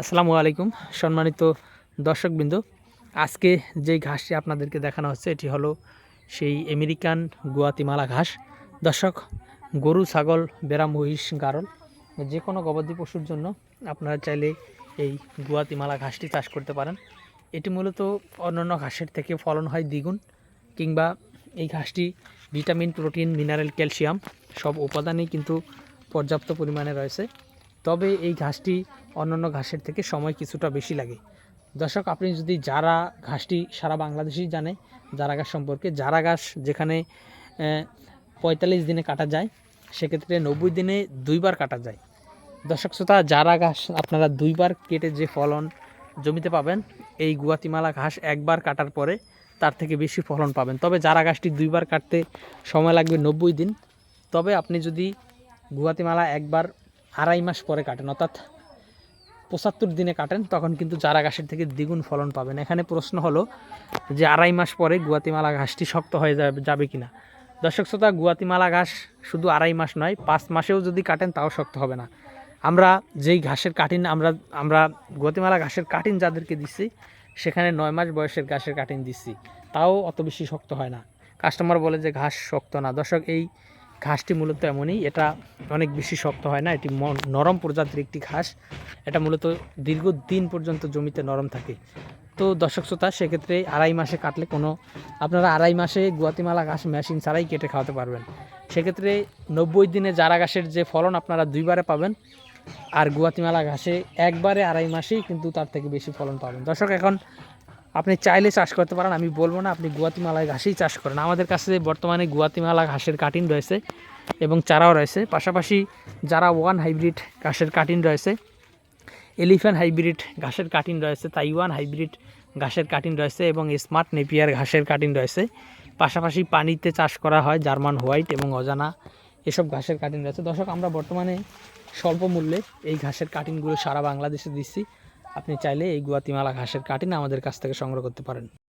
আসসালামু আলাইকুম, সম্মানিত দর্শকবৃন্দ। আজকে যেই ঘাসটি আপনাদেরকে দেখানো হচ্ছে, এটি হলো সেই আমেরিকান গুয়াতিমালা ঘাস। দর্শক, গরু, ছাগল বেড়া মহিষ, গারল যে কোনো গবাদি পশুর জন্য আপনারা চাইলে এই গুয়াতিমালা ঘাসটি চাষ করতে পারেন। এটি মূলত অন্যান্য ঘাসের থেকে ফলন হয় দ্বিগুণ, কিংবা এই ঘাসটি ভিটামিন, প্রোটিন, মিনারেল, ক্যালসিয়াম সব উপাদানই কিন্তু পর্যাপ্ত পরিমাণে রয়েছে। তবে এই ঘাসটি অন্যান্য ঘাসের থেকে সময় কিছুটা বেশি লাগে। দর্শক, আপনি যদি যারা ঘাসটি সারা বাংলাদেশেই জানে, জারা ঘাস সম্পর্কে, জারা ঘাস যেখানে পঁয়তাল্লিশ দিনে কাটা যায়, সেক্ষেত্রে নব্বই দিনে দুইবার কাটা যায়। দর্শক শ্রোতা, জারা ঘাস আপনারা দুইবার কেটে যে ফলন জমিতে পাবেন, এই গুয়াতিমালা ঘাস একবার কাটার পরে তার থেকে বেশি ফলন পাবেন। তবে জারা ঘাসটি দুইবার কাটতে সময় লাগবে নব্বই দিন। তবে আপনি যদি গুয়াতিমালা একবার আড়াই মাস পরে কাটেন, অর্থাৎ পঁচাত্তর দিনে কাটেন, তখন কিন্তু চারা ঘাসের থেকে দ্বিগুণ ফলন পাবেন। এখানে প্রশ্ন হলো যে আড়াই মাস পরে গুয়াতিমালা ঘাসটি শক্ত হয়ে যাবে যাবে কি না দর্শক শ্রোতা, গুয়াতিমালা ঘাস শুধু আড়াই মাস নয়, পাঁচ মাসেও যদি কাটেন তাও শক্ত হবে না। আমরা যেই ঘাসের কাটিন, আমরা আমরা গুয়াতিমালা ঘাসের কাটিন যাদেরকে দিচ্ছি সেখানে নয় মাস বয়সের ঘাসের কাটিন দিচ্ছি তাও অত বেশি শক্ত হয় না। কাস্টমার বলে যে ঘাস শক্ত না। দর্শক, এই ঘাসটি মূলত এমনই, এটা অনেক বেশি শক্ত হয় না, এটি নরম প্রজাতির একটি ঘাস। এটা মূলত দীর্ঘদিন পর্যন্ত জমিতে নরম থাকে। তো দর্শক শ্রোতা, সেক্ষেত্রে আড়াই মাসে কাটলে কোনো, আপনারা আড়াই মাসে গুয়াতিমালা ঘাস মেশিন ছাড়াই কেটে খাওয়াতে পারবেন। সেক্ষেত্রে নব্বই দিনে জারা ঘাসের যে ফলন আপনারা দুইবারে পাবেন, আর গুয়াতিমালা ঘাসে একবারে আড়াই মাসেই কিন্তু তার থেকে বেশি ফলন পাবেন। দর্শক, এখন আপনি চাইলে চাষ করতে পারেন, আমি বলব না আপনি গুয়াতিমালায় ঘাসেই চাষ করেন। আমাদের কাছে বর্তমানে গুয়াতিমালা ঘাসের কাটিং রয়েছে এবং চারাও রয়েছে, পাশাপাশি যারা ওয়ান হাইব্রিড ঘাসের কাটিং রয়েছে এলিফ্যান্ট হাইব্রিড ঘাসের কাটিং রয়েছে তাইওয়ান হাইব্রিড ঘাসের কাটিং রয়েছে এবং স্মার্ট নেপিয়ার ঘাসের কাটিং রয়েছে। পাশাপাশি পানিতে চাষ করা হয়, জার্মান হোয়াইট এবং অজানা এসব ঘাসের কাটিং রয়েছে। দর্শক, আমরা বর্তমানে স্বল্প মূল্যে এই ঘাসের কাটিংগুলো সারা বাংলাদেশে দিচ্ছি। আপনি চাইলে এই গুয়াতিমালা ঘাসের কাটিন আমাদের কাছ থেকে সংগ্রহ করতে পারেন।